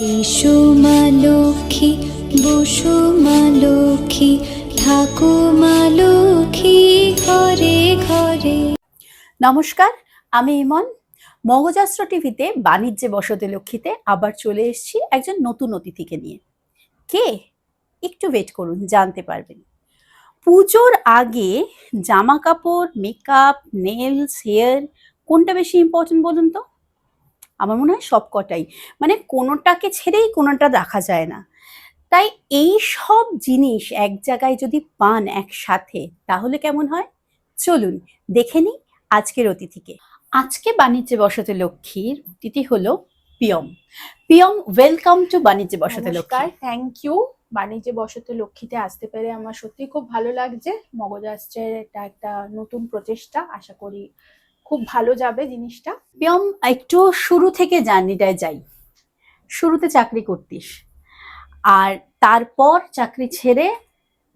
এসো লক্ষ্মী, বসো মা লক্ষ্মী, থাকো মা লক্ষ্মী ঘরে ঘরে। নমস্কার, আমি ইমন। মগজাস্ত্র টিভিতে বাণিজ্যে বসতে লক্ষ্মীতে আবার চলে এসেছি একজন নতুন অতিথিকে নিয়ে। কে? একটু ওয়েট করুন, জানতে পারবেন। পুজোর আগে জামা কাপড় মেকআপ নেলস হেয়ার কোনটা বেশি ইম্পর্টেন্ট বলুন তো? আমার মনে হয় সব কটাই মানে কোনোটাকে ছেড়েই কোনোটা রাখা যায় না। তাই এই সব জিনিস এক জায়গায় যদি পান একসাথে, তাহলে কেমন হয়? চলুন, দেখে নিই আজকের অতিথিকে। আজকে বাণিজ্যে বসতে লক্ষ্মীর অতিথি হলো পিয়ম পিয়ম ওয়েলকাম টু বাণিজ্যে বসতে লক্ষ্মী। থ্যাংক ইউ বাণিজ্যে বসতে লক্ষ্মীতে আসতে পেরে আমার সত্যি খুব ভালো লাগছে। মগজাস্ত্রের এটা একটা নতুন প্রচেষ্টা, আশা করি খুব ভালো যাবে জিনিসটা। পিয়ম একটু শুরু থেকে জার্নিটায় যাই। শুরুতে চাকরি করতিস আর তারপর চাকরি ছেড়ে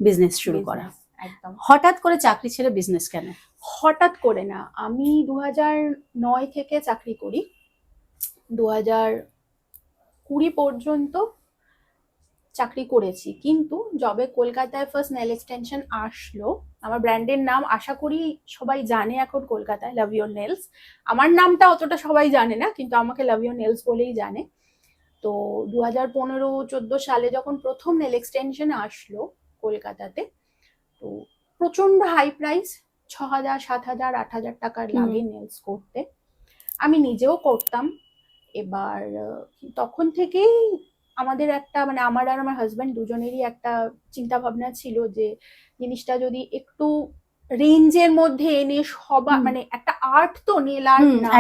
বিজনেস শুরু করা। একদম। হঠাৎ করে চাকরি ছেড়ে বিজনেস কেন? হঠাৎ করে না আমি দু নয় থেকে চাকরি করি। দু হাজার কুড়ি পর্যন্ত চাকরি করেছি। কিন্তু যবে কলকাতায় ফার্স্ট নেল এক্সটেনশন আসলো। আমার ব্র্যান্ডের নাম আশা করি সবাই জানে এখন কলকাতায় লাভ ইউর নেলস আমার নামটা অতটা সবাই জানে না কিন্তু আমাকে লাভ ইউর নেলস বলেই জানে। তো দু হাজার পনেরো চোদ্দ সালে যখন প্রথম নেল এক্সটেনশন আসলো কলকাতাতে তো প্রচণ্ড হাই প্রাইস ছ হাজার সাত হাজার আট হাজার টাকার লাগে নেলস করতে। আমি নিজেও করতাম। এবার তখন থেকেই আমাদের একটা মানে আমার আর আমার হাজব্যান্ড দুজনেরই একটা চিন্তা ভাবনা ছিল যে জিনিসটা যদি একটু রেঞ্জের মধ্যে এনে সবা মানে একটা আর্ট তো নেল আর্ট না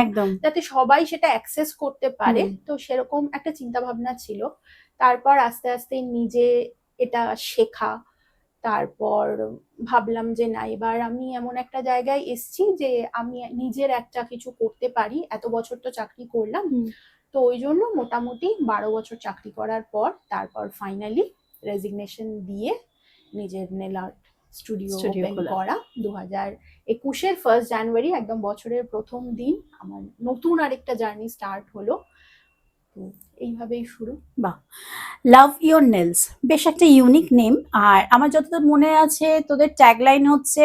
যাতে সবাই সেটা অ্যাক্সেস করতে পারে তো সেরকম একটা চিন্তা ভাবনা ছিল। তারপর আস্তে আস্তে নিজে এটা শেখা। তারপর ভাবলাম যে না এবার আমি এমন একটা জায়গায় এসছি যে আমি নিজের একটা কিছু করতে পারি। এত বছর তো চাকরি করলাম। তো ওই জন্য মোটামুটি বারো বছর চাকরি করার পর তারপর ফাইনালি রেজিগনেশন দিয়ে নিজের নেল আর্ট স্টুডিও ওপেন করা। দু হাজার একুশের ফার্স্ট জানুয়ারি একদম বছরের প্রথম দিন আমার নতুন আরেকটা জার্নি স্টার্ট হলো। এইভাবেই শুরু। লাভ ইওর নেলস বেশ একটা ইউনিক নেম আর আমার যতদূর মনে আছে তোদের ট্যাগলাইন হচ্ছে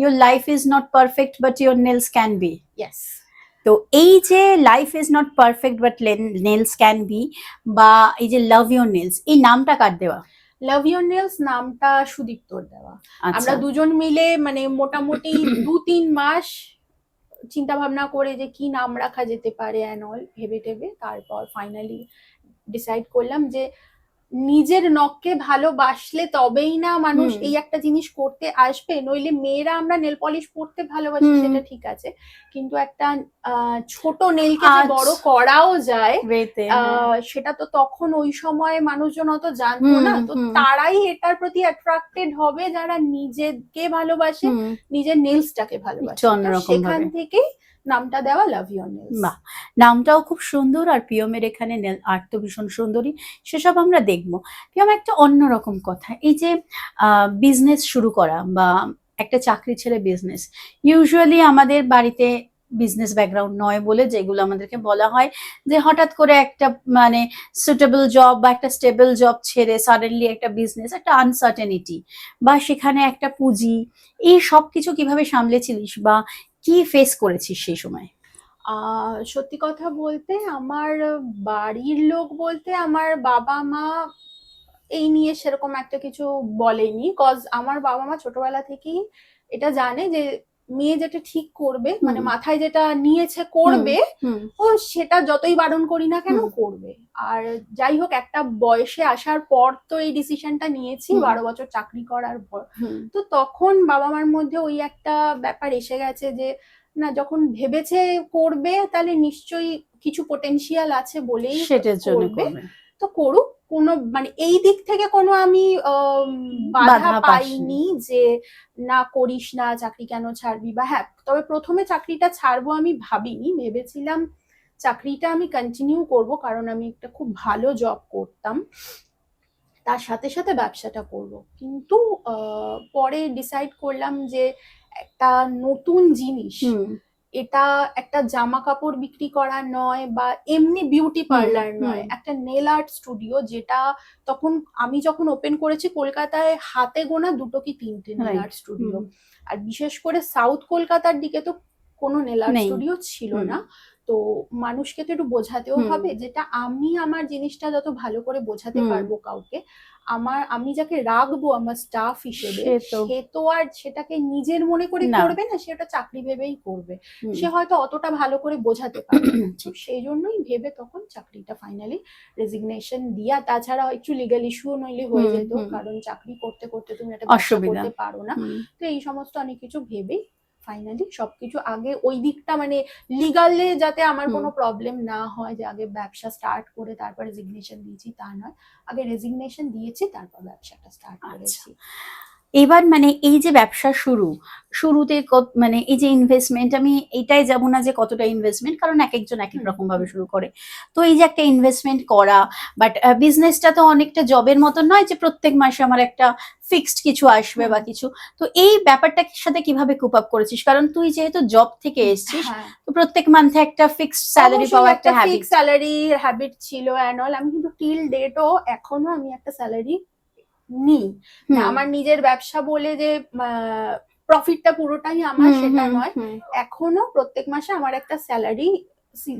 your life is not perfect but your nails can be yes তো এই যে life is not perfect but nails can be বা এই যে লাভ ইউর নেলস এই নামটা কার দেওয়া? লাভ ইউর নেলস নামটা সুদীপ্তর দেওয়া। আচ্ছা। আমরা দুজন মিলে মানে মোটামুটি দু তিন মাস চিন্তা ভাবনা করে যে কি নাম রাখা যেতে পারে অ্যান্ড অল ভেবে টেবে তারপর ফাইনালি ডিসাইড করলাম যে নিজের নখকে ভালোবাসলে তবেই না মানুষ এই একটা জিনিস করতে আসবে। নইলে মেয়েরা আমরা নেল পলিশ পরতে ভালোবাসি সেটা ঠিক আছে। কিন্তু একটা ছোট নেলকে বড় করাও যায় আহ, সেটা তো তখন ওই সময় মানুষজন অত জানতো না। তো তারাই এটার প্রতি অ্যাট্রাক্টেড হবে যারা নিজেকে ভালোবাসে নিজের নেলসটাকে ভালোবাসে। সেখান। থেকেই নামটা দেওয়া লাভ ইউর নেলস বাহ, নামটাও খুব সুন্দর আর পিয়মের এখানে আর্ট তো ভীষণ সুন্দরী, সেসব আমরা দেখব। পিয়ম, একটা অন্যরকম কথা, এই যে বিজনেস শুরু করা বা একটা চাকরি ছেড়ে বিজনেস ইউজুয়ালি আমাদের বাড়িতে বিজনেস ব্যাকগ্রাউন্ড নয় বলে যেগুলো আমাদেরকে বলা হয়, যে হঠাৎ করে একটা মানে সুটেবল জব বা একটা স্টেবল জব ছেড়ে সাডেনলি একটা বিজনেস একটা আনসার্টেনিটি বা সেখানে একটা পুঁজি, এই সব কিছু কীভাবে সামলেছিলিস বা কি ফেস করেছিস সেই সময়? সত্যি কথা বলতে আমার বাড়ির লোক বলতে আমার বাবা মা এই নিয়ে সেরকম একটা কিছু বলেনি কজ আমার বাবা মা ছোটবেলা থেকেই এটা জানে যে মেয়ে যেটা ঠিক করবে মানে মাথায় যেটা নিয়েছে করবে ও সেটা যতই বারণ করি না কেন করবে। আর যাই হোক একটা বয়সে আসার পর তো এই ডিসিশনটা নিয়েছি বারো বছর চাকরি করার পর। তো তখন বাবা মার মধ্যে ওই একটা ব্যাপার এসে গেছে যে না যখন ভেবেছে করবে তাহলে নিশ্চয়ই কিছু পোটেনশিয়াল আছে বলেই সেটার জন্য করবে। করবে। তো করুক কোনো মানে এই দিক থেকে কোনো আমি বাধা পাইনি যে না করিস না চাকরি কেন ছাড়বি বা হ্যাঁ তবে প্রথমে চাকরিটা ছাড়বো আমি ভাবিনি। ভেবেছিলাম চাকরিটা আমি কন্টিনিউ করব কারণ আমি একটা খুব ভালো জব করতাম। তার সাথে সাথে ব্যবসাটা করব। কিন্তু আহ, পরে ডিসাইড করলাম যে একটা নতুন জিনিস এটা একটা জামা কাপড় বিক্রি করা নয় বা এমনি বিউটি পার্লার নয় একটা নেল আর্ট স্টুডিও যেটা তখন আমি যখন ওপেন করেছি কলকাতায় হাতে গোনা দুটো কি তিনটে নেল আর্ট স্টুডিও আর বিশেষ করে সাউথ কলকাতার দিকে তো কোনো নেল আর্ট স্টুডিও ছিল না। তো মানুষকে তো একটু বোঝাতেও হবে যেটা আমি আমার জিনিসটা যত ভালো করে বোঝাতে পারব কাউকে আমার আমি যাকে রাখব আমার স্টাফ হিসেবে সে তো- আর সেটাকে নিজের মনে করে। করবে না সেটা চাকরি ভেবেই করবে। সে হয়তো অতটা ভালো করে বোঝাতে পারবে সেই জন্যই ভেবে তখন চাকরিটা ফাইনালি রেজিগনেশন দিয়া তাছাড়া একটু লিগাল ইস্যু নইলে হয়ে যেত কারণ চাকরি করতে করতে তুমি একটা করতে পারো না। তো এই সমস্ত অনেক কিছু ভেবেই ফাইনালি সবকিছু আগে ওই দিকটা মানে লিগালে যাতে আমার কোনো প্রবলেম না হয় যে আগে ব্যবসা স্টার্ট করে তারপর রেজিগনেশন দিয়েছি তা নয়। আগে রেজিগনেশন দিয়েছি তারপর ব্যবসাটা স্টার্ট আচ্ছা। করেছি। এবার মানে এই যে ব্যবসা শুরু শুরুতে মানে এই যে ইনভেস্টমেন্ট আমি এটাই যাব না যে কতটা ইনভেস্টমেন্ট কারণ এক একজন এক এক রকম ভাবে শুরু করে। তো এই যে একটা ইনভেস্টমেন্ট করা বাট বিজনেসটা তো অনেকটা জবের মতো নয় যে প্রত্যেক মাসে আমার একটা ফিক্সড কিছু আসবে বা কিছু। তো এই ব্যাপারটার সাথে কীভাবে কুপ আপ করেছিস? কারণ তুই যেহেতু জব থেকে এসেছিস হ্যাঁ। তো প্রত্যেক মান্থে একটা ফিক্সড স্যালারি পাওয়া একটা হ্যাবিট স্যালারি হ্যাবিট ছিল অ্যান্ড অল আমি কিন্তু টিল ডেটও এখনও আমি একটা স্যালারি নিই। আমার নিজের ব্যবসা বলে যে প্রফিটটা পুরোটাই আমার সেটা নয়। এখনও প্রত্যেক মাসে আমার একটা স্যালারি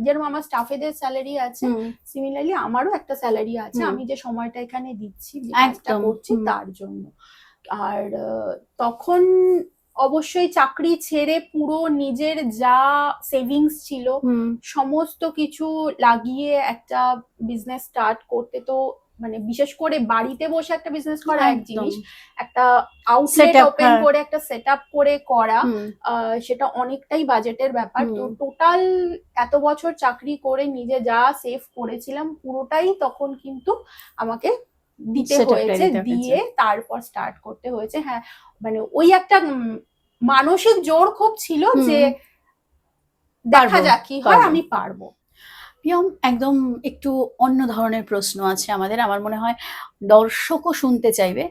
যেরকম আমার স্টাফেদের স্যালারি আছে সিমিলারলি আমারও একটা স্যালারি আছে। আমি যে সময়টা এখানে দিচ্ছি কাজটা করছি তার জন্য। আর তখন অবশ্যই চাকরি ছেড়ে পুরো নিজের যা সেভিংস ছিল সমস্ত কিছু লাগিয়ে একটা বিজনেস স্টার্ট করতে তো মানে বিশেষ করে বাড়িতে বসে একটা বিজনেস করা এক জিনিস একটা আউটলেট ওপেন হ্যাঁ। করে একটা সেট করে করা সেটা অনেকটাই বাজেটের ব্যাপার। তো টোটাল এত বছর চাকরি করে নিজে যা সেভ করেছিলাম পুরোটাই তখন কিন্তু আমাকে দিতে হয়েছে দিয়ে তারপর স্টার্ট করতে হয়েছে। হ্যাঁ মানে ওই একটা মানসিক জোর খুব ছিল যে দেখা যাক কি হয় আমি পারব। প্রিয়ম, একদম একটু অন্য ধরনের প্রশ্ন আছে আমাদের। আমার মনে হয় দর্শকও শুনতে চাইবে।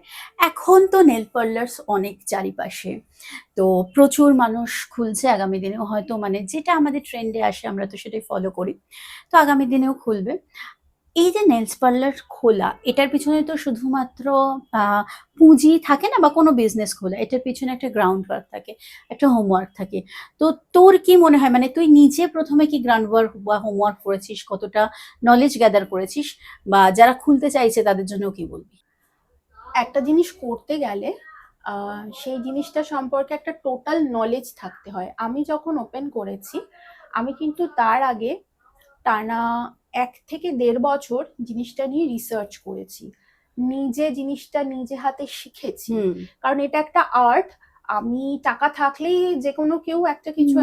এখন তো নেল পার্লার্স অনেক চারিপাশে। তো প্রচুর মানুষ খুলছে আগামী দিনেও। হয়তো মানে যেটা আমাদের ট্রেন্ডে আসে আমরা তো সেটাই ফলো করি। তো আগামী দিনেও খুলবে। এই যে নেলস পার্লার খোলা, এটার পিছনে তো শুধুমাত্র পুঁজি থাকে না বা কোনো বিজনেস খোলা, এটার পিছনে একটা গ্রাউন্ড ওয়ার্ক থাকে, একটা হোমওয়ার্ক থাকে। তো তোর কি মনে হয়? মানে তুই নিজে প্রথমে কি গ্রাউন্ড ওয়ার্ক বা হোমওয়ার্ক করেছিস? কতটা নলেজ গ্যাদার করেছিস? বা যারা খুলতে চাইছে, তাদের জন্য কি বলবি? একটা জিনিস করতে গেলে সেই জিনিসটা সম্পর্কে একটা টোটাল নলেজ থাকতে হয়। আমি যখন ওপেন করেছি, আমি কিন্তু তার আগে টানা এক থেকে দেড় বছর জিনিসটা নিয়ে রিসার্চ করেছি। নিজে জিনিসটা নিজে হাতে শিখেছি। কারণ এটা একটা আর্ট আমি টাকা থাকলেই যে কোনো কেউ একটা কিছু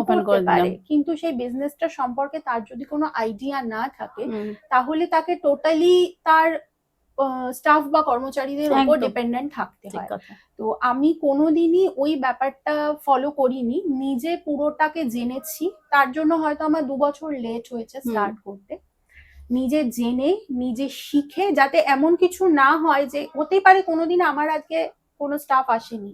ওপেন করতে পারে। কিন্তু সেই বিজনেসটা সম্পর্কে তার যদি কোনো আইডিয়া না থাকে তাহলে তাকে টোটালি তার স্টাফ বা কর্মচারীদের উপর ডিপেন্ডেন্ট থাকতে হয়। তো আমি কোনোদিনই ওই ব্যাপারটা ফলো করিনি। নিজে পুরোটাকে জেনেছি। তার জন্য হয়তো আমার দু বছর লেট হয়েছে স্টার্ট করতে। নিজে জেনে নিজে শিখে যাতে এমন কিছু না হয় যে হতেই পারে কোনোদিন আমার আজকে কোনো স্টাফ আসেনি।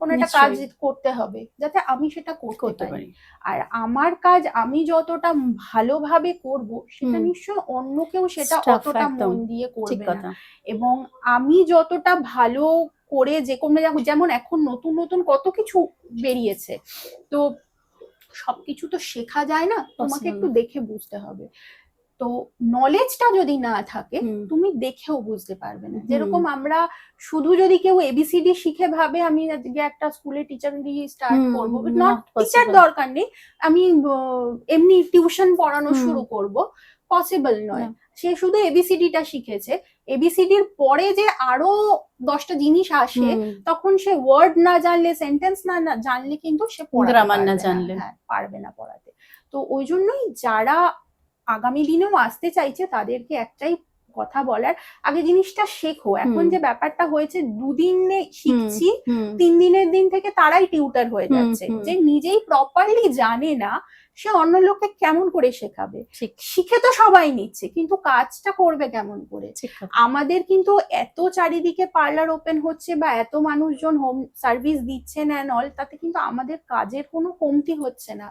কোনো একটা কাজ করতে হবে যাতে আমি সেটা করতে পারি। আর আমার কাজ আমি যতটা ভালোভাবে করব সেটা। নিশ্চয় অন্য কেউ সেটা অতটা মন দিয়ে করবে না। এবং আমি যতটা ভালো করে যে কোনো যেমন এখন নতুন নতুন কত কিছু বেরিয়েছে। তো সবকিছু তো শেখা যায় না তোমাকে একটু দেখে বুঝতে হবে। তো নলেজটা যদি না থাকে তুমি দেখেও বুঝতে পারবে না। যেরকম আমরা শুধু যদি কেউ এবিসিডি শিখে ভাবে আমি আজকে একটা স্কুলে টিচার দিয়ে স্টার্ট করব নট টিচার দরকার নেই আমি এমনি টিউশন পড়ানো শুরু করব পসিবল নয়। সে শুধু এবিসিডিটা শিখেছে। এবিসিডির পরে যে আরও দশটা জিনিস আসে তখন সে ওয়ার্ড না জানলে সেন্টেন্স না জানলে কিন্তু সে পড়াতে না। জানলে। হ্যাঁ পারবে না পড়াতে। তো ওই জন্যই যারা আগামী দিনেও আসতে চাইছে তাদেরকে একটাই কথা বলার আগে জিনিসটা শেখো। এখন যে ব্যাপারটা হয়েছে দুদিনে শিখছি তিন দিনের দিন থেকে তারাই টিউটার হয়ে যাচ্ছে। যে নিজেই প্রপারলি জানে না সে অন্য লোককে কেমন করে শেখাবে? শিখে তো সবাই নিচ্ছে কিন্তু কাজটা করবে কেমন করে? আমাদের কিন্তু এত চারিদিকে পার্লার ওপেন হচ্ছে বা এত মানুষজন হোম সার্ভিস দিচ্ছেন অ্যান্ড অল তাতে কিন্তু আমাদের কাজের কোনো কমতি হচ্ছে না।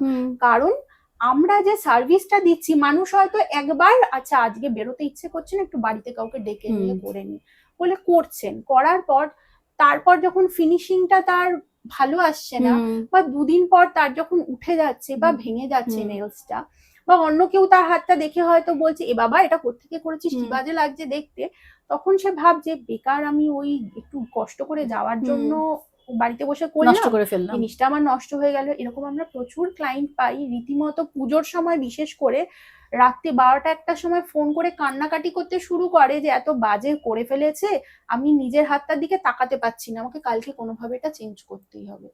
কারণ আমরা যে সার্ভিসটা দিচ্ছি মানুষ হয়তো একবার আচ্ছা আজকে বেরোতে ইচ্ছে করছে না একটু বাড়িতে কাউকে ডেকে নিয়ে করে নি বলে করছেন। করার পর তারপর যখন ফিনিশিংটা তার ভালো আসছে না বা দুদিন পর তার যখন উঠে যাচ্ছে বা ভেঙে যাচ্ছে। নেলসটা বা অন্য কেউ তার হাতটা দেখে হয়তো বলছে এ বাবা এটা কোথেকে করেছিস? কি বাজে লাগছে দেখতে? তখন সে ভাবছে বেকার আমি ওই একটু কষ্ট করে যাওয়ার জন্য বাড়িতে বসে করলাম করে ফেললাম। জিনিসটা আমার নষ্ট হয়ে গেল। এরকম আমরা প্রচুর ক্লায়েন্ট পাই। রীতিমতো পুজোর সময় বিশেষ করে রাত্রি বারোটা একটার সময় ফোন করে কান্নাকাটি করতে শুরু করে যে এত বাজে করে ফেলেছে আমি নিজের হাতটার দিকে তাকাতে পাচ্ছি না। আমাকে কালকে কোনোভাবে এটা চেঞ্জ করতেই হবে।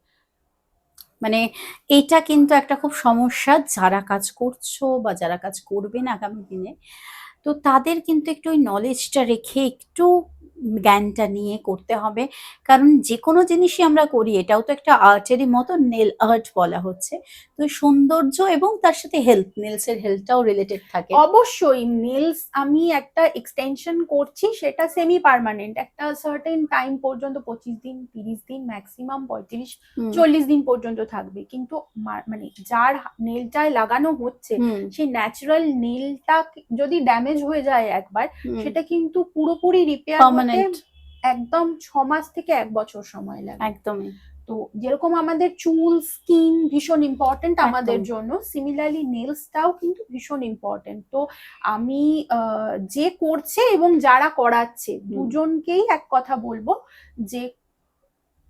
মানে এটা কিন্তু একটা খুব সমস্যা। যারা কাজ করছ বা যারা কাজ করবেন আগামী দিনে তো তাদের কিন্তু একটু ওই নলেজটা রেখে একটু জ্ঞানটা নিয়ে করতে হবে। কারণ যে কোনো জিনিসই আমরা করি এটাও তো একটা আর্টেরই মতো নেল আর্ট বলা হচ্ছে। তো সৌন্দর্য এবং তার সাথে হেলথ নেলসের হেলথটাও রিলেটেড থাকে। অবশ্যই নেলস আমি একটা এক্সটেনশন করছি সেটা সেমি পার্মানেন্ট একটা সার্টেন টাইম পর্যন্ত পঁচিশ দিন তিরিশ দিন ম্যাক্সিমাম পঁয়ত্রিশ চল্লিশ দিন পর্যন্ত থাকবে। কিন্তু মানে যার নেলটায় লাগানো হচ্ছে সেই ন্যাচারাল নেলটা যদি ড্যামেজ হয়ে যায় একবার সেটা কিন্তু পুরোপুরি রিপেয়ার হতে একদম ছ মাস থেকে এক বছর সময় লাগে। একদমই। তো যেরকম আমাদের চুল স্কিন ভীষণ ইম্পর্টেন্ট আমাদের জন্য সিমিলারলি নেলসটাও কিন্তু ভীষণ ইম্পর্টেন্ট তো আমি যে করছে এবং যারা করাচ্ছে দুজনকেই এক কথা বলব যে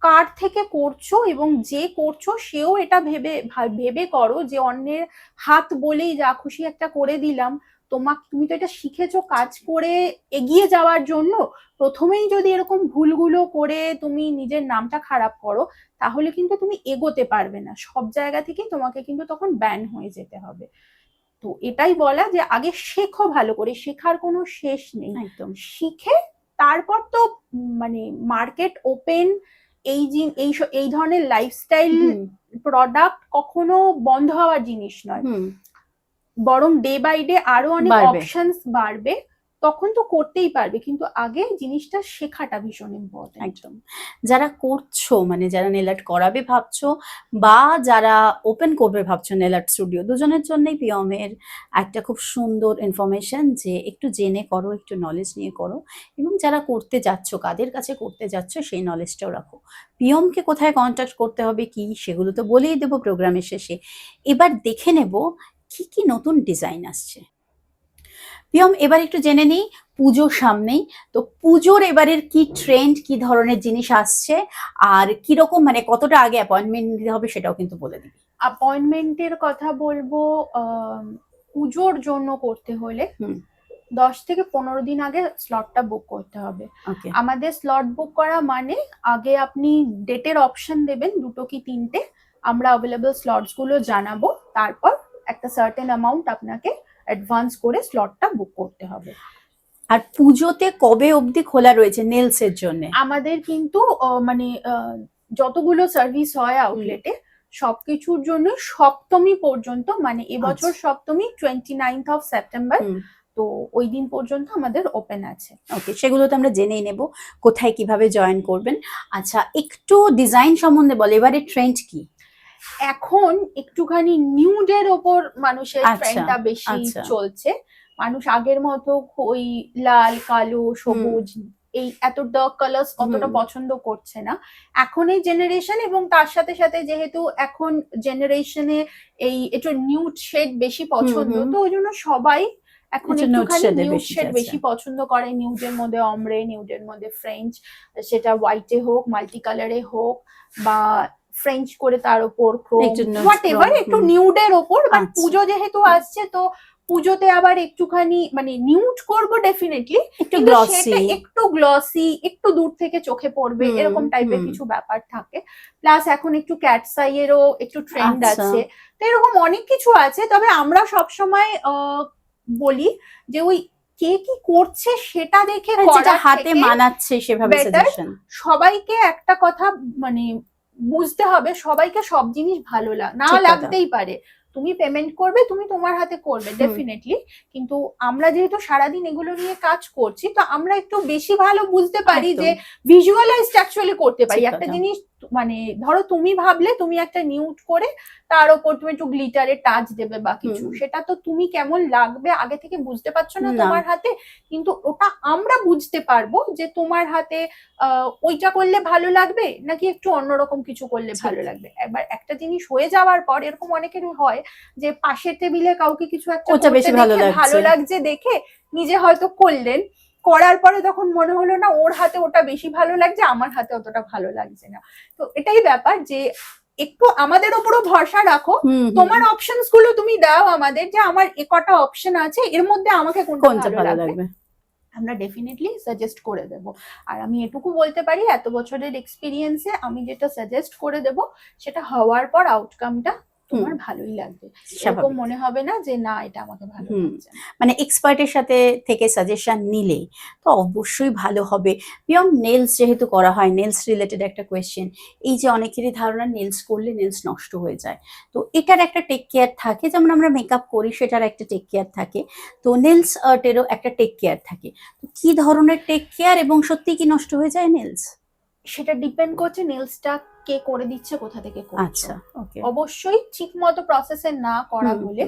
কার থেকে করছ এবং যে করছ সেও এটা ভেবে ভেবে করো যে অন্যের হাত বলেই যা খুশি একটা করে দিলাম তোমাকে তুমি তো এটা শিখেছো কাজ করে এগিয়ে যাওয়ার জন্য। প্রথমেই যদি এরকম ভুলগুলো করে তুমি নিজের নামটা খারাপ করো তাহলে কিন্তু তুমি এগোতে পারবে না। সব জায়গা থেকেই তোমাকে কিন্তু তখন ব্যান হয়ে যেতে হবে। তো এটাই বলা যে আগে শেখো ভালো করে শেখার কোনো শেষ নেই। একদম। শিখে তারপর তো মানে মার্কেট ওপেন এই জিন- এই এই ধরনের লাইফস্টাইল প্রোডাক্ট কখনো বন্ধ হওয়ার জিনিস নয়। বরং ডে বাই ডে আরও অনেক বাড়বে। অপশনস বাড়বে তখন তো করতেই পারবে। কিন্তু আগে জিনিসটা শেখাটা ভীষণ ইম্পর্টেন্ট একদম। যারা করছ মানে যারা নেল আর্ট করাবে ভাবছ বা যারা ওপেন করবে ভাবছ নেল আর্ট স্টুডিও দুজনের জন্যই পিয়মের একটা খুব সুন্দর ইনফরমেশন যে একটু জেনে করো একটু নলেজ নিয়ে করো। এবং যারা করতে যাচ্ছ কাদের কাছে করতে যাচ্ছ সেই নলেজটাও রাখো। পিয়মকে কোথায় কন্ট্যাক্ট করতে হবে কি সেগুলো তো বলেই দেবো প্রোগ্রামের শেষে। এবার দেখে নেব কি কি নতুন ডিজাইন আসছে? প্রিয়ম এবার একটু জেনে নিই পুজো সামনেই। তো পুজোর এবারের কি ট্রেন্ড কি ধরনের জিনিস আসছে? আর কীরকম মানে কতটা আগে অ্যাপয়েন্টমেন্ট নিতে হবে সেটাও কিন্তু বলে দিবি। অ্যাপয়েন্টমেন্টের কথা বলব পুজোর জন্য করতে হলে। দশ থেকে পনেরো দিন আগে স্লটটা বুক করতে হবে। ওকে। আমাদের স্লট বুক করা মানে আগে আপনি ডেটের অপশন দেবেন দুটো কি তিনটে আমরা অ্যাভেলেবল স্লটসগুলো জানাব তারপর একটা সার্টেন অ্যামাউন্ট আপনাকে অ্যাডভান্স করে স্লটটা বুক করতে হবে। আর পুজোতে কবে অবধি খোলা রয়েছে নেলস এর জন্য? আমাদের কিন্তু মানে যতগুলো সার্ভিস হয় আউটলেটে সবকিছুর জন্য সপ্তমী পর্যন্ত মানে এবছর আচ্ছা। Saptami twenty ninth of September তো ওই দিন পর্যন্ত আমাদের ওপেন আছে। ওকে সেগুলো তো আমরা জেনেই নেব কোথায় কীভাবে জয়েন করবেন। আচ্ছা একটু ডিজাইন সম্বন্ধে বল এবারে ট্রেন্ড কি? এখন একটুখানি নিউডের ওপর মানুষের আচ্ছা, ট্রেন্ডটা বেশি আচ্ছা। চলছে। মানুষ আগের মতো ওই লাল কালো সবুজ এই এত ডার্ক কালার্স অতটা পছন্দ করছে না। এখন এই জেনারেশন এবং তার সাথে সাথে যেহেতু এখন জেনারেশনে এই একটু নিউড শেড বেশি পছন্দ তো ওই জন্য সবাই এখন একটুখানি নিউড শেড বেশি পছন্দ করে। নিউডের মধ্যে অমরে নিউডের মধ্যে ফ্রেঞ্চ সেটা হোয়াইটে হোক মাল্টি কালারে হোক বা ফ্রেঞ্চ করে তার ওপর একটু হোয়াট এভার একটু নিউডের ওপর বাট আচ্ছা। পুজো যেহেতু আসছে তো পুজোতে আবার একটুখানি মানে নিউড করব ডেফিনেটলি একটু গ্লসি একটু গ্লসি একটু দূর থেকে চোখে পড়বে এরকম টাইপের কিছু ব্যাপার থাকে। প্লাস এখন একটু ক্যাটসাইয়েরও একটু ট্রেন্ড আচ্ছা। আছে। তো এরকম অনেক কিছু আছে তবে আমরা সবসময় আহ, বলি যে ওই কে কি করছে সেটা দেখে হাতে থেকে মানাচ্ছে সেভাবে সবাইকে একটা কথা মানে বুঝতে হবে সবাইকে সব জিনিস ভালো লাগ না লাগতেই পারে। তুমি পেমেন্ট করবে তুমি তোমার হাতে করবে ডেফিনেটলি কিন্তু আমরা যেহেতু সারাদিন এগুলো নিয়ে কাজ করছি তো আমরা একটু বেশি ভালো বুঝতে পারি যে ভিজুয়ালাইজ অ্যাকচুয়ালি করতে পারি। একটা জিনিস মানে ধরো তুমি ভাবলে তুমি একটা নিউট করে তার ওপর তুমি একটু গ্লিটারের টাচ দেবে বা কিছু। সেটা তো তুমি কেমন লাগবে আগে থেকে বুঝতে পারছ না। তোমার হাতে? কিন্তু ওটা আমরা বুঝতে পারব যে তোমার হাতে ওইটা করলে ভালো লাগবে নাকি একটু অন্যরকম কিছু করলে ভালো লাগবে? এবার একটা জিনিস হয়ে যাওয়ার পর এরকম অনেকেরই হয় যে পাশের টেবিলে কাউকে কিছু একটা ভালো। লাগছে দেখে নিজে হয়তো করলেন। করার পরে তখন মনে হলো না ওর হাতে ওটা বেশি ভালো লাগছে আমার হাতে অতটা ভালো লাগছে না। তো এটাই ব্যাপার যে একটু আমাদের ওপরও ভরসা রাখো। তোমার অপশনসগুলো তুমি দাও আমাদের যে আমার এ কটা অপশন আছে এর মধ্যে আমাকে কোনটা ভালো লাগবে? আমরা ডেফিনেটলি সাজেস্ট করে দেব। আর আমি এটুকু বলতে পারি এত বছরের এক্সপিরিয়েন্সে আমি যেটা সাজেস্ট করে দেব সেটা হওয়ার পর আউটকামটা তোমার ভালোই লাগবে। এরকম মনে হবে না যে না এটা আমাকে ভালো লাগছে মানে এক্সপার্টের সাথে থেকে সাজেশন নিলে তো অবশ্যই ভালো হবে। পিয়ম নেলস যেহেতু করা হয় নেলস রিলেটেড একটা কোয়েশ্চেন এই যে অনেকেরই ধারণা নেলস করলে নেলস নষ্ট হয়ে যায়। তো এটার একটা টেক কেয়ার থাকে যেমন আমরা মেকআপ করি সেটার একটা টেক কেয়ার থাকে। তো নেলস আর্টেরও একটা টেক কেয়ার থাকে। তো কি ধরনের টেক কেয়ার এবং সত্যি কি নষ্ট হয়ে যায় নেলস সেটা ডিপেন্ড করছে নেলসটা কে করে দিচ্ছে কোথা থেকে করছে। আচ্ছা ওকে অবশ্যই ঠিক মতো প্রসেসে না করা হলে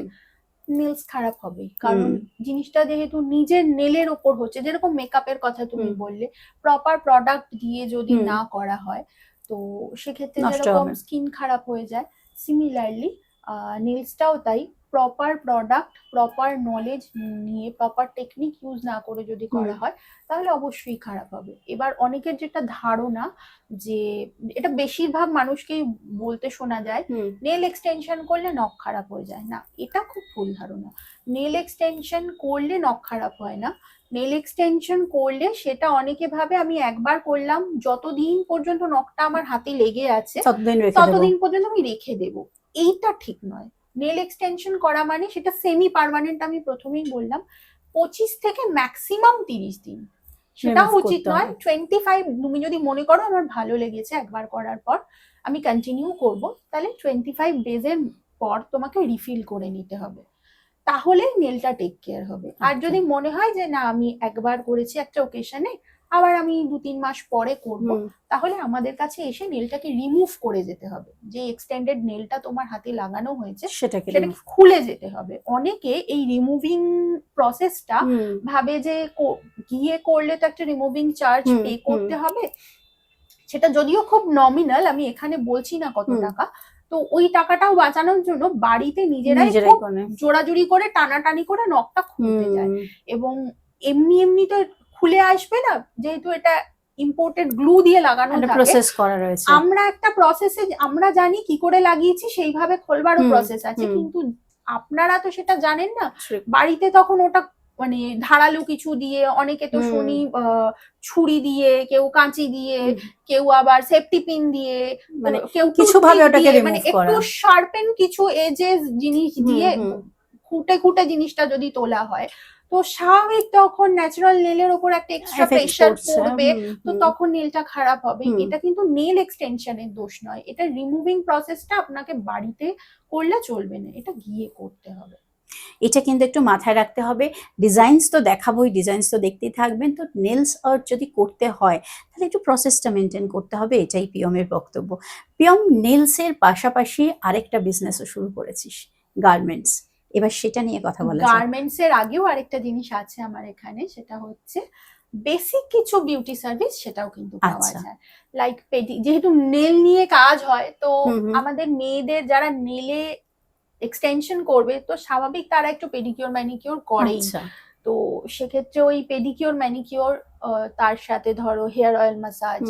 নেলস খারাপ হবে। কারণ জিনিসটা যেহেতু নিজের নেলের ওপর হচ্ছে যেরকম মেকআপের কথা তুমি বললে প্রপার প্রোডাক্ট দিয়ে যদি না করা হয় তো সেক্ষেত্রে যেরকম স্কিন খারাপ হয়ে যায় সিমিলারলি নেলসটাও তাই প্রপার প্রোডাক্ট প্রপার নলেজ নিয়ে প্রপার টেকনিক ইউজ না করে যদি করা হয় তাহলে অবশ্যই খারাপ হবে। এবার অনেকের যেটা ধারণা যে এটা বেশিরভাগ মানুষকেই বলতে শোনা যায় নেল এক্সটেনশন করলে নখ খারাপ হয়ে যায়। না এটা খুব ভুল ধারণা। নেল এক্সটেনশন করলে নখ খারাপ হয় না। নেল এক্সটেনশন করলে সেটা অনেকে ভাবে আমি একবার করলাম যতদিন পর্যন্ত নখটা আমার হাতে লেগে আছে ততদিন ততদিন পর্যন্ত আমি রেখে দেব। এইটা ঠিক নয়। নেল এক্সটেনশন করা মানে সেটা সেমি পার্মানেন্ট আমি প্রথমেই বললাম পঁচিশ থেকে ম্যাক্সিমাম তিরিশ দিন। সেটা উচিত নয় টোয়েন্টি ফাইভ তুমি যদি মনে করো আমার ভালো লেগেছে একবার করার পর আমি কন্টিনিউ করব তাহলে টোয়েন্টি ফাইভ ডেজের পর তোমাকে রিফিল করে নিতে হবে। তাহলে নেলটা টেক কেয়ার হবে। আর আচ্ছা। যদি মনে হয় যে না আমি একবার করেছি একটা ওকেশনে আবার আমি দু তিন মাস পরে করব। তাহলে আমাদের কাছে এসে নেলটাকে রিমুভ করে যেতে হবে। যে এক্সটেন্ডেড নেলটা তোমার হাতে লাগানো হয়েছে সেটাকে খুলে যেতে হবে। অনেকে এই রিমুভিং প্রসেসটা ভাবে যে গিয়ে করলে তো একটা রিমুভিং চার্জ পে করতে হবে। সেটা যদিও খুব নমিনাল আমি এখানে বলছি না কত টাকা। তো ওই টাকাটাও বাঁচানোর জন্য বাড়িতে নিজেরাই জোড়াজুড়ি করে টানাটানি করে নখটা খুলতে যায়। এবং এমনি এমনি তো খুলে আসবে না যেহেতু এটা ইম্পোর্টেড গ্লু দিয়ে লাগানো প্রসেস করা রয়েছে। আমরা একটা প্রসেসে আমরা জানি কি করে লাগিয়েছি সেইভাবে খোলবারও প্রসেস আছে কিন্তু আপনারা তো সেটা জানেন না বাড়িতে তখন ওটা মানে ধারালো কিছু দিয়ে অনেকে তো শুনি ছুরি দিয়ে কেউ কাঁচি দিয়ে কেউ আবার সেফটি পিন দিয়ে মানে কেউ কিছু ভাবে ওটাকে মানে একটু। শার্পেন কিছু এজেস জিনিস দিয়ে। খুঁটে খুঁটে জিনিসটা যদি তোলা হয় তো স্বাভাবিক তখন ন্যাচারাল নেলের ওপর একটা এক্সট্রা প্রেশার পড়বে তো তখন নেলটা খারাপ হবে। এটা কিন্তু নেল এক্সটেনশনের দোষ নয়। এটা রিমুভিং প্রসেসটা আপনাকে বাড়িতে করলে চলবে না। এটা গিয়ে করতে হবে। এটা কিন্তু একটু মাথায় রাখতে হবে। ডিজাইনস তো দেখাবোই ডিজাইনস তো দেখতেই থাকবেন। তো নেলস আর্ট যদি করতে হয় তাহলে একটু প্রসেসটা মেনটেন করতে হবে। এটাই পিয়মের বক্তব্য। পিয়ম নেলসের পাশাপাশি আরেকটা বিজনেসও শুরু করেছিস গার্মেন্টস এবার সেটা নিয়ে কথা বলা গার্মেন্টস এর আগেও আরেকটা জিনিস আছে আমার এখানে সেটা হচ্ছে বেসিক কিছু বিউটি সার্ভিস সেটাও কিন্তু পাওয়া আচ্ছা। যায়। লাইক পেডি যেহেতু নেল নিয়ে কাজ হয় তো। আমাদের মেয়েদের যারা নেলে এক্সটেনশন করবে তো স্বাভাবিক তারা একটু পেডিকিওর ম্যানিকিওর করেই। আচ্ছা। তো সেক্ষেত্রে ওই পেডিকিওর ম্যানিকিওর তার সাথে ধরো hair oil massage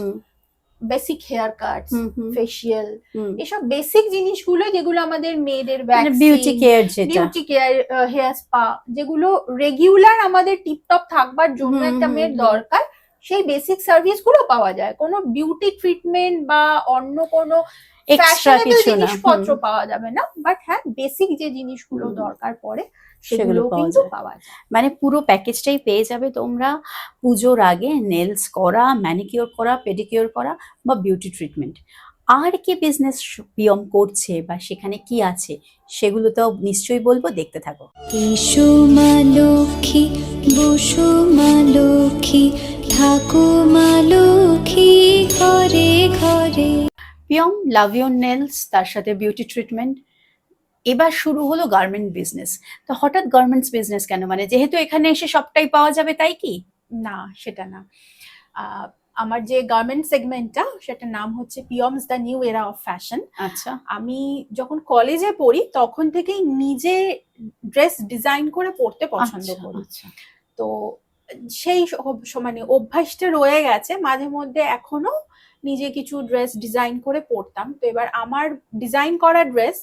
basic hair cuts facial এসব বেসিক জিনিসগুলো যেগুলো আমাদের মেয়েদের বিউটি কেয়ার যেটা। বিউটি কেয়ার হেয়ার স্পা যেগুলো রেগুলার আমাদের টিপটপ থাকবার জন্য একটা মেয়ের দরকার সেই বেসিক সার্ভিসগুলো পাওয়া যায়। কোনো বিউটি ট্রিটমেন্ট বা অন্য কোনো এক্সট্রা কিছু জিনিসপত্র পাওয়া যাবে না। বাট হ্যাঁ বেসিক যে জিনিসগুলো দরকার পড়ে সেগুলো কিন্তু। পাওয়া যায়। মানে পুরো প্যাকেজটাই পেয়ে যাবে তোমরা পুজোর আগে নেলস করা ম্যানিকিওর করা পেডিকিওর করা বা বিউটি ট্রিটমেন্ট। আর কি বিজনেস পিয়ম করছে বা সেখানে কি আছে সেগুলো তো নিশ্চয়ই বলব দেখতে থাকো। এসো মা লক্ষ্মী বসো মা লক্ষ্মী থাকো মা লক্ষ্মী ঘরে ঘরে। পিয়ম লাভ ইউর নেলস তার সাথে বিউটি ট্রিটমেন্ট এবার শুরু হলো গার্মেন্ট বিজনেস তো হঠাৎ গার্মেন্টস বিজনেস কেন? মানে যেহেতু এখানে এসে সবটাই পাওয়া যাবে তাই কি? না সেটা না। আমার যে গার্মেন্ট সেগমেন্টটা সেটার নাম হচ্ছে পিয়মস the new era of fashion আচ্ছা। আমি যখন কলেজে পড়ি তখন থেকেই নিজে ড্রেস ডিজাইন করে পড়তে পছন্দ আচ্ছা, করি। আচ্ছা। তো সেই মানে অভ্যাসটা রয়ে গেছে। মাঝে মধ্যে এখনও নিজে কিছু ড্রেস ডিজাইন করে পরতাম তো এবার আমার ডিজাইন করা ড্রেস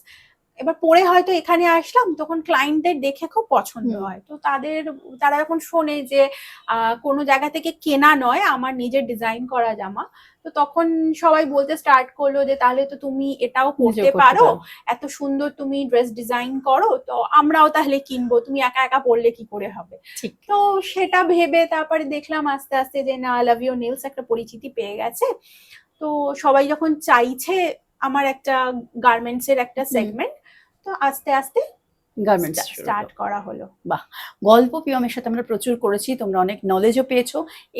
এবার পরে হয়তো এখানে আসলাম তখন ক্লায়েন্টদের দেখে খুব পছন্দ হয়। তো তাদের তারা যখন শোনে যে আহ, কোনো জায়গা থেকে কেনা নয় আমার নিজের ডিজাইন করা জামা তো তখন সবাই বলতে স্টার্ট করল যে তাহলে তো তুমি এটাও পারো। পারো। এত সুন্দর তুমি ড্রেস ডিজাইন করো তো আমরাও তাহলে কিনবো। তুমি একা একা পড়লে কি করে হবে? তো সেটা ভেবে তারপরে দেখলাম আস্তে আস্তে যে না লাভ ইউ নেলস একটা পরিচিতি পেয়ে গেছে। তো সবাই যখন চাইছে আমার একটা গার্মেন্টস এর একটা সেগমেন্ট তো আস্তে আস্তে গার্মেন্টস স্টার্ট করা হলো। বাহ গল্প পিয়মের সাথে আমরা প্রচুর করেছি তোমরা অনেক নলেজও পেয়েছ।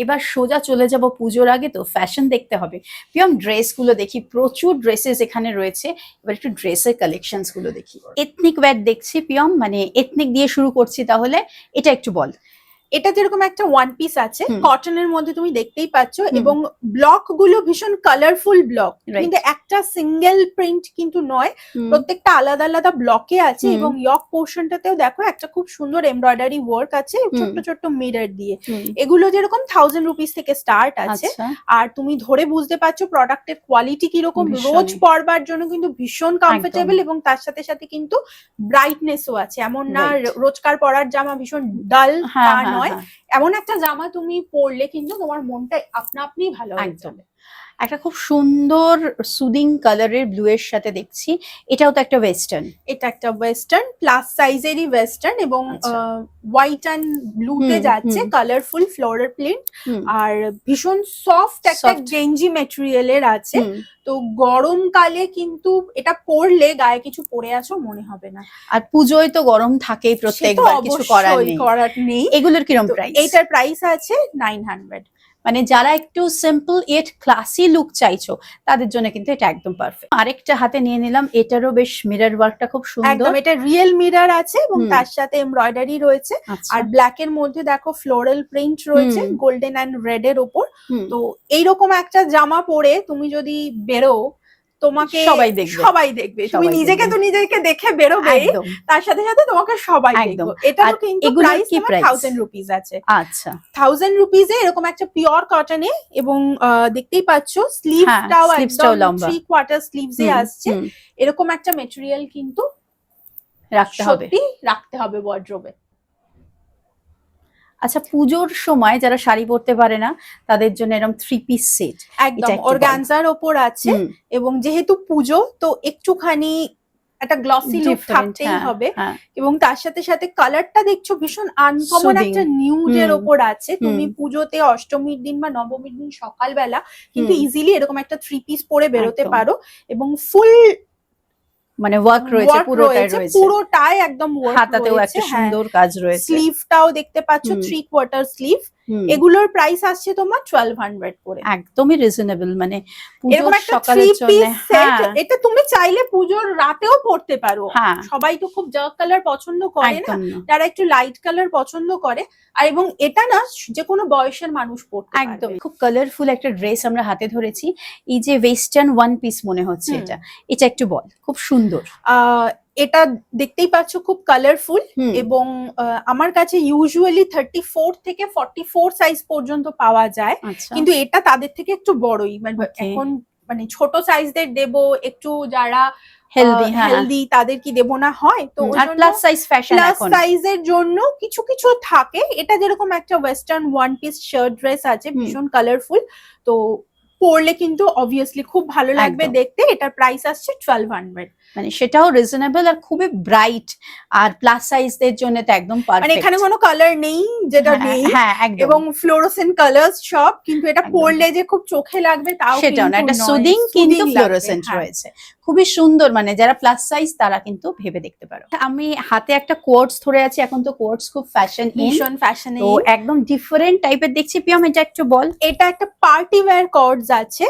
এবার সোজা চলে যাব পুজোর আগে তো ফ্যাশন দেখতে হবে। পিয়ম ড্রেসগুলো দেখি প্রচুর ড্রেসেস এখানে রয়েছে। এবার একটু ড্রেসের কালেকশনসগুলো দেখি। এথনিক ওয়্যার দেখছি পিয়ম মানে এথনিক দিয়ে শুরু করছি তাহলে এটা একটু বল। এটা যেরকম একটা ওয়ান পিস আছে। কটনের মধ্যে তুমি দেখতেই পাচ্ছ এবং ব্লকগুলো ভীষণ কালারফুল ব্লক কিন্তু একটা সিঙ্গেল প্রিন্ট কিন্তু নয় প্রত্যেকটা আলাদা আলাদা ব্লকে আছে। এবং ইয়ক পোর্শনটাতেও দেখো একটা খুব সুন্দর এমব্রয়ডারি ওয়ার্ক আছে ছোট্ট ছোট্ট মিরর দিয়ে। এগুলো যেরকম থাউজেন্ড রুপিস থেকে স্টার্ট আছে আচ্ছা। আর তুমি ধরে বুঝতে পারছ প্রোডাক্টের কোয়ালিটি কীরকম রোজ পরবার জন্য কিন্তু ভীষণ কমফোর্টেবল এবং তার সাথে সাথে কিন্তু ব্রাইটনেসও আছে। এমন না রোজকার পরার জামা ভীষণ ডাল হ্যাঁ তা হ্যাঁ, নয়। হ্যাঁ, এমন একটা জামা তুমি পরলে কিন্তু তোমার মনটা আপনা আপনি ভালো হয়ে। যাবে। একটা খুব সুন্দর সুদিং কালারের ব্লু এর সাথে দেখছি। এটাও তো একটা ওয়েস্টার্ন এটা একটা ওয়েস্টার্ন প্লাস সাইজেরই ওয়েস্টার্ন এবং। হোয়াইট অ্যান্ড ব্লুতে যাচ্ছে কালারফুল ফ্লোরাল প্রিন্ট আর ভীষণ সফট একটা. গেঞ্জি মেটেরিয়ালের আছে। তো গরমকালে কিন্তু এটা পরলে গায়ে কিছু পরে আছো মনে হবে না। আর পুজোয় তো গরম থাকেই প্রত্যেকবার কিছু করার নেই। করার নেই। এগুলোর কিরম প্রাইস এইটার প্রাইস আছে নাইন হান্ড্রেড মানে যারা একটু সিম্পল এট ক্লাসি লুক চাইছো তাদের জন্য কিন্তু এটা একদম পারফেক্ট আরেকটা হাতে নিয়ে নিলাম এটারও বেশ মিরর ওয়ার্কটা খুব সুন্দর। একদম এটা রিয়েল মিরর আছে এবং তার সাথে এমব্রয়ডারি রয়েছে। আচ্ছা, আর ব্ল্যাক এর মধ্যে দেখো ফ্লোরাল প্রিন্ট রয়েছে গোল্ডেন এন্ড রেড এর উপর তো এইরকম একটা জামা পরে তুমি যদি বেরো তোমাকে সবাই দেখবে। সবাই দেখবে তুমি নিজেকে তো নিজেকে দেখে বেরোবে তার সাথে সাথে তোমাকে সবাই দেখবে। এটা কিন্তু প্রাইস কি তোমার price? থাউজেন্ড রুপিস আছে। আচ্ছা। থাউজেন্ড রুপিজে এরকম একটা পিওর কটনে এবং দেখতেই পাচ্ছ স্লিভটাও হ্যাঁ, একদম লম্বা। থ্রি কোয়ার্টার স্লিভসে আসছে। এরকম একটা মেটেরিয়াল কিন্তু রাখতে হবে। সত্যি রাখতে হবে ওয়ার্ড্রোবে আচ্ছা পুজোর সময় যারা শাড়ি পরতে পারে না তাদের জন্য এরকম থ্রি পিস সেট একদম অর্গানজার ওপর আছে এবং যেহেতু পুজো তো একটুখানি একটা গ্লসি লুক থাকতেই হবে এবং তার সাথে সাথে কালারটা দেখছ ভীষণ আনকমন একটা নিউডের ওপর আছে। তুমি পুজোতে অষ্টমীর দিন বা নবমীর দিন সকালবেলা কিন্তু ইজিলি এরকম একটা থ্রি পিস পরে বেরোতে পারো এবং ফুল মানে ওয়ার্ক রয়েছে পুরোটাই রয়েছে পুরোটাই একদম ওয়ার্ক হাতাতেও একটা সুন্দর কাজ রয়েছে। স্লিভটাও দেখতে পাচ্ছ থ্রি কোয়ার্টার স্লিভ এগুলোর প্রাইস আসছে তোমার টুয়েলভ হান্ড্রেড করে। একদমই রিজনেবল মানে এরকম একটা থ্রি পিস সেট হ্যাঁ। এটা তুমি চাইলে পুজোর রাতেও পরতে পারো। হ্যাঁ। সবাই তো খুব ডার্ক কালার পছন্দ করে না যারা একটু লাইট কালার পছন্দ করে। আর এবং এটা না যে কোনো বয়সের মানুষ পড়তে একদম। খুব কালারফুল একটা ড্রেস আমরা হাতে ধরেছি। এই যে ওয়েস্টার্ন ওয়ান পিস মনে হচ্ছে এটা এটা একটু বল খুব সুন্দর। আহ, এটা দেখতেই পাচ্ছ খুব কালারফুল এবং আমার কাছে ইউজুয়ালি থার্টি ফোর থেকে ফর্টি ফোর সাইজ পর্যন্ত পাওয়া যায়। আচ্ছা। কিন্তু এটা তাদের থেকে একটু বড়ই। মানে এখন মানে ছোট সাইজদের দেব একটু যারা হেলদি হ্যাঁ। হেলদি তাদের কি দেব না? হয় তো প্লাস সাইজ ফ্যাশন প্লাস সাইজের জন্য কিছু কিছু থাকে। এটা যেরকম একটা western one piece shirt dress আছে ভীষণ কালারফুল তো পরলে কিন্তু অবভিয়াসলি খুব ভালো লাগবে দেখতে। এটার প্রাইস আসছে টুয়েলভ হান্ড্রেড মানে সেটাও রিজনেবল আর খুবই ব্রাইট আর প্লাস সাইজদের জন্য তো একদম মানে এখানে কোনো কালার নেই যেটা নেই। হ্যাঁ একদম। এবং ফ্লোরোসেন্ট কালার্স সব কিন্তু এটা। পরলে যে খুব চোখে লাগবে তাও সেটাও না একটা সুদিং কিন্তু ফ্লোরোসেন্ট হ্যাঁ। রয়েছে। খুবই সুন্দর মানে যারা প্লাস সাইজ তারা কিন্তু ভেবে দেখতে পারো। আমি হাতে একটা কোয়ার্টস ধরে আছি এখন তো কোয়ার্টস খুব ফ্যাশন ইন ভীষণ ফ্যাশনে তো একদম ডিফারেন্ট টাইপের দেখছি। পিয়ম এটা একটু বল। এটা একটা পার্টি ওয়্যার কর্ডস আছে।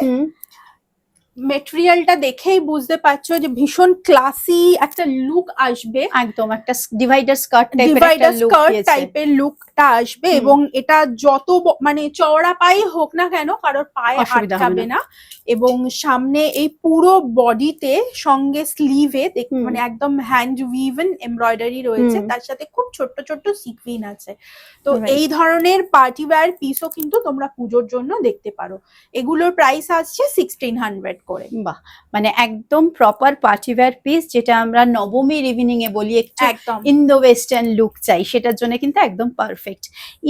মেটেরিয়ালটা দেখেই বুঝতে পারছ যে ভীষণ ক্লাসি একটা লুক আসবে। একদম একটা divider skirt divider look skirt টাইপের লুকটা আসবে এবং এটা যত মানে চওড়া পায়ে হোক না কেন কারোর পায়ে আটকাবে না। এবং সামনে এই পুরো বডিতে সঙ্গে স্লিভে। মানে একদম হ্যান্ড উইভেন এমব্রয়ডারি রয়েছে। তার সাথে খুব ছোট্ট ছোট্ট সিকুইন আছে। তো এই ধরনের পার্টি ওয়্যার পিসও কিন্তু তোমরা পুজোর জন্য দেখতে পারো। এগুলোর প্রাইস আসছে সিক্সটিন হান্ড্রেড করে। বাহ মানে একদম প্রপার পার্টি ওয়্যার পিস যেটা আমরা নবমীর ইভিনিং এ বলি একটু একদম। ইন্দো ওয়েস্টার্ন লুক চাই সেটার জন্য কিন্তু একদম পারফেক্ট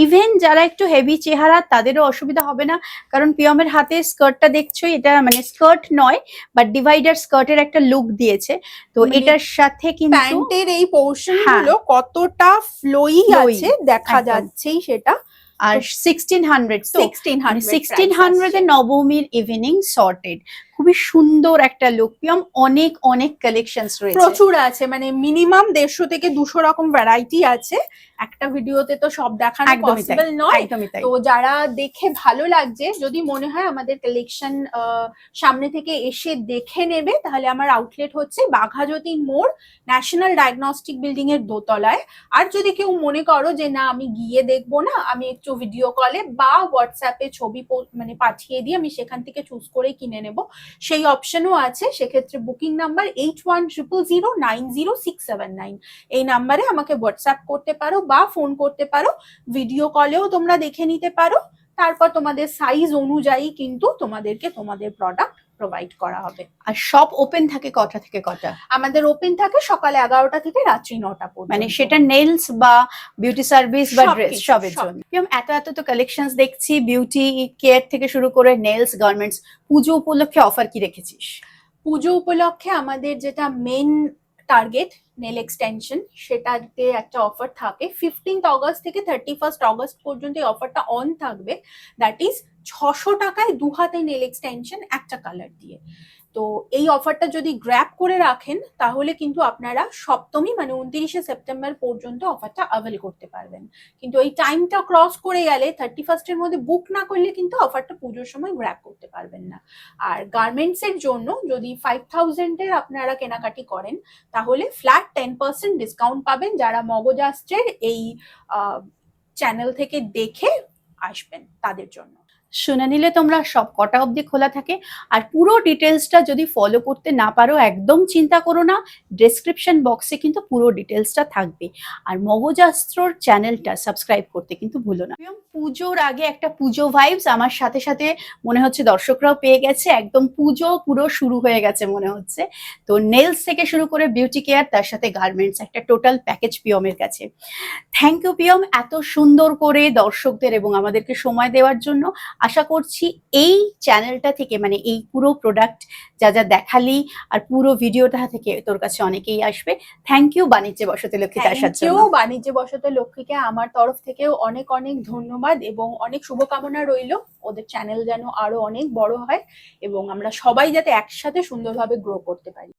ইভেন যারা একটু হেভি চেহারা তাদেরও অসুবিধা হবে না কারণ পিয়মের হাতে স্কার্টটা দেখছ এটা মানে স্কার্ট নয় বাট ডিভাইডার স্কার্টের একটা লুক দিয়েছে। তো মানে এটার সাথে কিন্তু প্যান্টের এই পোর্শন হ্যাঁ। গুলো কতটা ফ্লোই আছে দেখা। যাচ্ছেই সেটা। আর sixteen hundred sixteen hundred sixteen hundred নবমীর ইভিনিং সর্টেড খুবই সুন্দর একটা লুক পিয়ম অনেক অনেক কালেকশনস রয়েছে। প্রচুর আছে মানে মিনিমাম দেড়শো থেকে দুশো রকম ভ্যারাইটি আছে। একটা ভিডিওতে তো সব দেখানো পসিবল নয়। তো যারা দেখে ভালো লাগছে যদি মনে হয় আমাদের কালেকশন সামনে থেকে এসে দেখে নেবে তাহলে আমার আউটলেট হচ্ছে বাঘাযতীন মোড় ন্যাশনাল ডায়াগনস্টিক বিল্ডিং এর দোতলায়। আর যদি কেউ মনে করো যে না আমি গিয়ে দেখব না আমি একটু ভিডিও কলে বা হোয়াটসঅ্যাপে ছবি মানে পাঠিয়ে দিয়ে আমি সেখান থেকে চুজ করে কিনে নেব সেই অপশনও আছে, সেক্ষেত্রে booking number eight one triple zero nine zero six seven nine এই নাম্বারে আমাকে হোয়াটসঅ্যাপ করতে পারো বা ফোন করতে পারো ভিডিও কলেও তোমরা দেখে নিতে পারো। তারপর তোমাদের সাইজ অনুযায়ী কিন্তু তোমাদেরকে তোমাদের প্রোডাক্ট প্রোভাইড করা হবে। আর সব ওপেন থাকে কটা থেকে কটা? আমাদের ওপেন থাকে সকাল এগারোটা থেকে রাত্রি নটা পর্যন্ত। মানে সেটা নেলস বা বিউটি সার্ভিস বা ড্রেস সবের জন্য। এত এত তো কালেকশন দেখছি বিউটি কেয়ার থেকে শুরু করে নেলস গার্মেন্টস পুজো উপলক্ষে অফার কি রেখেছিস? পুজো উপলক্ষে আমাদের যেটা মেন টার্গেট নেল এক্সটেনশন সেটাতে একটা অফার থাকে। ফিফটিন্থ অগস্ট থেকে থার্টি ফার্স্ট অগস্ট পর্যন্ত এই অফারটা অন থাকবে। দ্যাট ইজ ছশো টাকায় দু হাতে নেল এক্সটেনশন একটা কালার দিয়ে। তো এই অফারটা যদি গ্র্যাপ করে রাখেন, তাহলে কিন্তু আপনারা সপ্তমী মানে উনত্রিশে সেপ্টেম্বর পর্যন্ত অফারটা অ্যাভেল করতে পারবেন। কিন্তু এই টাইমটা ক্রস করে গেলে থার্টি ফার্স্টের মধ্যে বুক না করলে কিন্তু অফারটা পুজোর সময় গ্র্যাপ করতে পারবেন না। আর গার্মেন্টস এর জন্য যদি ফাইভ থাউজেন্ডের আপনারা কেনাকাটি করেন, তাহলে ফ্ল্যাট টেন পার্সেন্ট ডিসকাউন্ট পাবেন যারা মগজাস্ত্রের এই চ্যানেল থেকে দেখে আসবেন তাদের জন্য। শুনে নিলে তোমরা সব কটা অবধি খোলা থাকে। আর পুরো ডিটেলসটা যদি ফলো করতে না পারো, একদম চিন্তা করো না। ডেসক্রিপশন বক্সে কিন্তু পুরো ডিটেলসটা থাকবে। আর মগজাস্ত্রর চ্যানেলটা সাবস্ক্রাইব করতে কিন্তু ভুলো না। পুজোর আগে একটা পুজো ভাইবস আমার সাথে সাথে মনে হচ্ছে দর্শকরাও পেয়ে গেছে। একদম পুজো পুরো শুরু হয়ে গেছে মনে হচ্ছে। তো নেলস থেকে শুরু করে বিউটি কেয়ার তার সাথে গার্মেন্টস একটা টোটাল প্যাকেজ পিয়মের কাছে। থ্যাংক ইউ পিয়ম এত সুন্দর করে দর্শকদের এবং আমাদেরকে সময় দেওয়ার জন্য। আশা করছি এই চ্যানেলটা থেকে মানে এই পুরো প্রোডাক্ট যা যা দেখালি আর পুরো ভিডিওটা থেকে তোর কাছে অনেকেই আসবে। থ্যাংক ইউ বাণিজ্যে বসতে লক্ষ্মীতে আসার জন্য। বাণিজ্য বসত লক্ষ্মীকে আমার তরফ থেকেও অনেক অনেক ধন্যবাদ এবং অনেক শুভকামনা রইল। ওদের চ্যানেল যেন আরও অনেক বড় হয় এবং আমরা সবাই যাতে একসাথে সুন্দরভাবে গ্রো করতে পারি।